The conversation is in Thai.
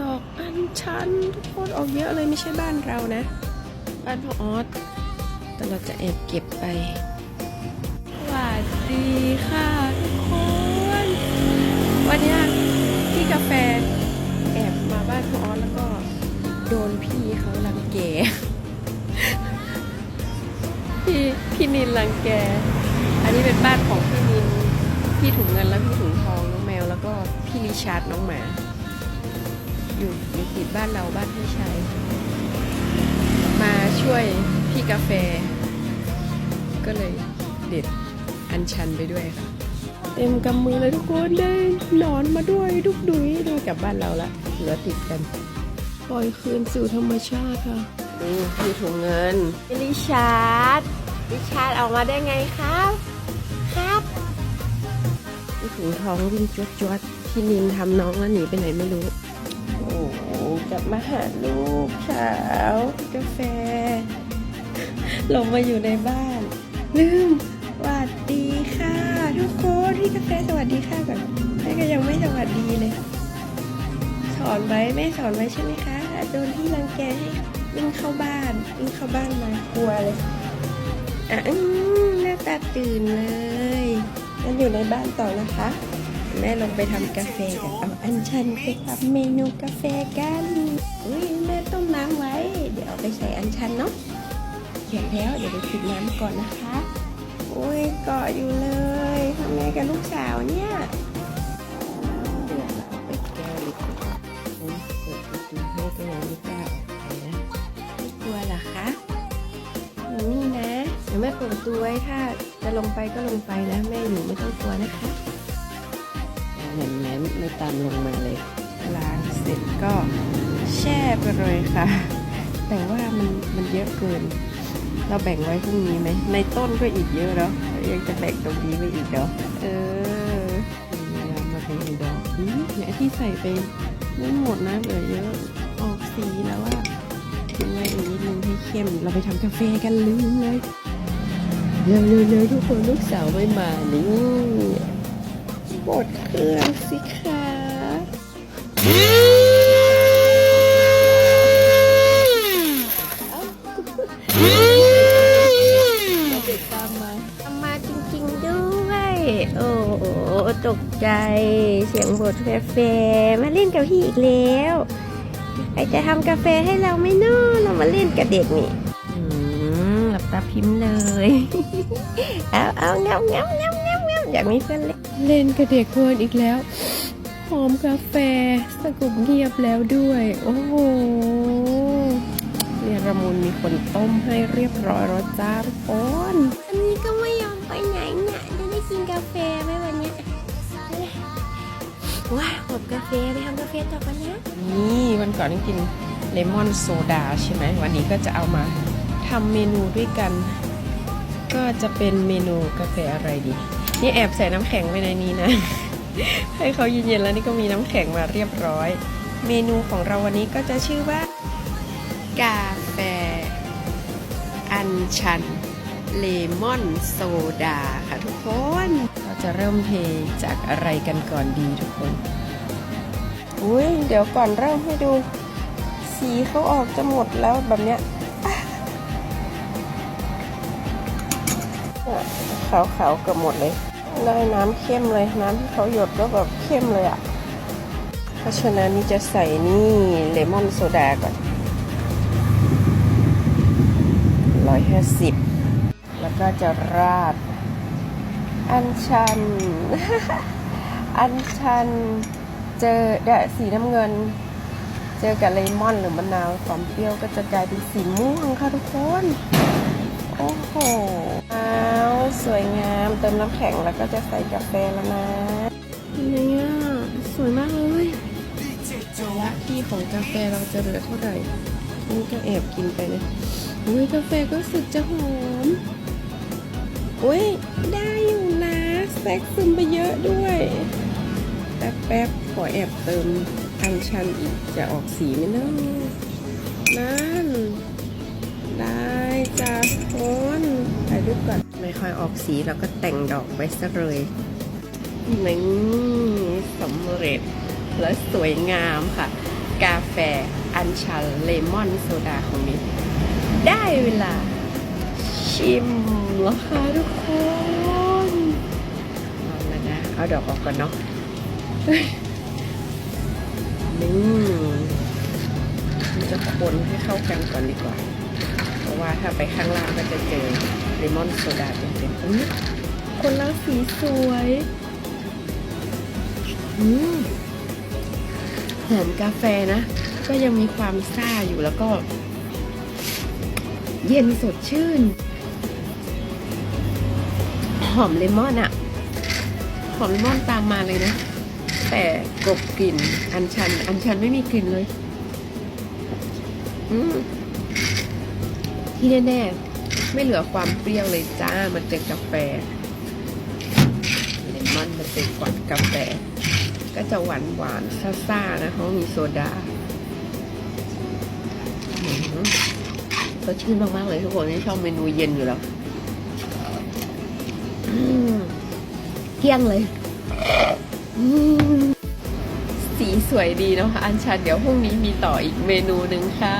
ดอกอัญชันทุกคนออกเยอะเลยไม่ใช่บ้านเรานะ บ้านพ่อออสแต่เราจะแอบเก็บไปสวัสดีค่ะทุกคน วันนี้พี่กาแฟแอบมาบ้านพ่อออสแล้วก็โดนพี่เขารังแกพี่พี่นินรังแก อันนี้เป็นบ้านของพี่นิน พี่ถุงเงินและพี่ถุงทองน้องแมวแล้วก็พี่ริชาร์ดน้องหมา อยู่อยู่ติดบ้านเราบ้านพี่ชายมาช่วยพี่กาแฟ ก็เลยเด็ดอันชันไปด้วยค่ะ เต็มกำมือเลยทุกคนได้หนอนมาด้วยดุกดุยดูกลับบ้านเราละเหลือติดกัน ปล่อยคืนสู่ธรรมชาติค่ะนี่พี่ถุงเงินพี่ริชาร์ดริชาร์ดออกมาได้ไงครับ ครับพี่ถุงทองวิ่งจวดจวดๆพี่นินทำน้องแล้วหนีไปไหนไม่รู้โอ้โห กลับมาหาลูกสาวกาแฟลงมาอยู่ในบ้านลืมสวัสดีค่ะ ทุกคนพี่กาแฟสวัสดีค่ะก่อนแม่ก็ยังไม่สวัสดีเลย สอนไว้แม่สอนไว้ใช่ไหมคะโดนที่รังแกให้วิ่งเข้าบ้านวิ่งเข้าบ้านมากลัวเลยอะหน้าตาตื่นเลยงั้นอยู่ในบ้านต่อนะคะ แม่ลงไปทำกาแฟกันเอาอันชันไปทำเมนูกาแฟกันอุ้ยแม่ต้มน้ำไว้ เดี๋ยวเอาไปใส่อันชันเนาะเสร็จแล้วเดี๋ยวไปปิดน้ำก่อนนะคะอุ้ยเกาะอยู่เลยทำไงกับลูกสาวเนี่ยเดี๋ยวเราไปแก้เลยดีกว่าอุ๊ยเปิดประตูให้ก็ยังไม่กล้าออกไปนะไม่กลัวเหรอคะอยู่นี่นะเดี๋ยวแม่เปิดประตูไว้ถ้าจะลงไปก็ลงไปนะแม่อยู่ไม่ต้องกลัวนะคะ แหนมแหนมไม่ตามลงมาเลย ล้างเสร็จก็แช่ไปเลยค่ะ แต่ว่ามันมันเยอะเกิน เราแบ่งไว้พรุ่งนี้ไหม ในต้นก็อีกเยอะแล้วยังจะแบ่งตรงนี้ไว้อีกเนาะเออนี่เรามาเป็นดอกนี้เนี่ยที่ใส่ไปไม่หมดนะเหลือเยอะออกสีแล้วว่าทิ้งไว้อีกนิดนึงให้เข้ม เราไปทำกาแฟกันลืมเลยเร็วๆๆทุกคนลูกสาวไม่มานี่ บดเครื่องสิคะเด็กตามมาตามมาจริงๆด้วย โอ้โหตกใจ เสียงบดกาแฟมาเล่นกับพี่อีกแล้วใครจะทำกาแฟให้เราไหม่น้อเรามาเล่นกับเด็กนี่อืมหลับตาพิมพ์เลย เอาเอางับงับงับงับงับ อยากมีเพื่อนเล่นเล่นกับเด็กเพลินอีกแล้วหอมกาแฟสงบเงียบแล้วด้วย โอ้โหเนี่ยระมุนมีคนต้มให้เรียบร้อยแล้วจ้าทุกคนอันนี้ก็ไม่ยอมไปไหนเนี่ยจะได้กินกาแฟไหมวันเนี้ยว้าหมดกาแฟไปทำกาแฟต่อกันนะนี่วันก่อนนี่กินเลมอนโซดาใช่ไหมวันนี้ก็จะเอามาทำเมนูด้วยกัน ก็จะเป็นเมนูกาแฟอะไรดี นี่แอบใส่น้ำแข็งไว้ในนี้นะ ให้เขาเย็นๆแล้วนี่ก็มีน้ำแข็งมาเรียบร้อย เมนูของเราวันนี้ก็จะชื่อว่า กาแฟ อัญชัน เลมอนโซดาค่ะทุกคน เราจะเริ่มเทจากอะไรกันก่อนดีทุกคน อุ้ยเดี๋ยวก่อนเริ่มให้ดู สีเขาออกจะหมดแล้วแบบเนี้ยขาวๆเกือบหมดเลย ได้น้ำเข้มเลยน้ำที่เขาหยดก็แบบเข้มเลยอะ่ะ เพราะฉะนั้นนี่จะใส่นี่เลมอนโซดาก่อนร้อยห้าสิบแล้วก็จะราด อันชัน อันชัน เจอเดะสีน้ำเงิน เจอกับเลมอนหรือมะนาวความเปรี้ยวก็จะกลายเป็นสีม่วงค่ะทุกคน เติมน้ำแข็งแล้วก็จะใส่กาแฟแล้วนะเนี่ยสวยมากเลยละที่ของกาแฟเราจะเหลือเท่าไหร่นี่ก็แอบกินไปนะอุ้ยกาแฟก็สึกจะหอมอุ้ยได้อยู่นะแซกซึมไปเยอะด้วยแป๊บแป๊บๆขอแอบเติมอัญชันอีกจะออกสีไหมเนาะนั่นได้จ้าคนถ่ายรูปก่อน ไม่ค่อยออกสีแล้วก็แต่งดอกไว้ซะเลยนี่สำเร็จและสวยงามค่ะ กาแฟอัญชันเลมอนโซดาของมิได้เวลา ชิมแล้วค่ะทุกคนลองแล้วนะ เอาดอกออกก่อนเนาะนี่มันจะคนให้เข้ากันก่อนดีกว่า ว่าถ้าไปข้างล่างก็จะเจอเลมอนโซดาเต็มๆอุ๊ยคนละสีสวยอืมหอมกาแฟนะ ก็ยังมีความซ่าอยู่แล้วก็ เย็นสดชื่น หอมเลมอนอะหอมเลมอนตามมาเลยนะ แต่กลบกลิ่นอันชัน อันชันไม่มีกลิ่นเลย อืม ที่แน่ๆ ไม่เหลือความเปรี้ยวเลยจ้า มันเจอกาแฟเลมอนมันเจอกว่ากาแฟ ก็จะหวานหวานซ่าๆนะเพราะมีโซดาอืมสดชื่นมาก ๆ เลยทุกคนที่ชอบเมนูเย็นอยู่แล้วเกี้ยงเลย สีสวยดีเนาะอันชันเดี๋ยวพรุ่งนี้มีต่ออีกเมนูหนึ่งค่ะ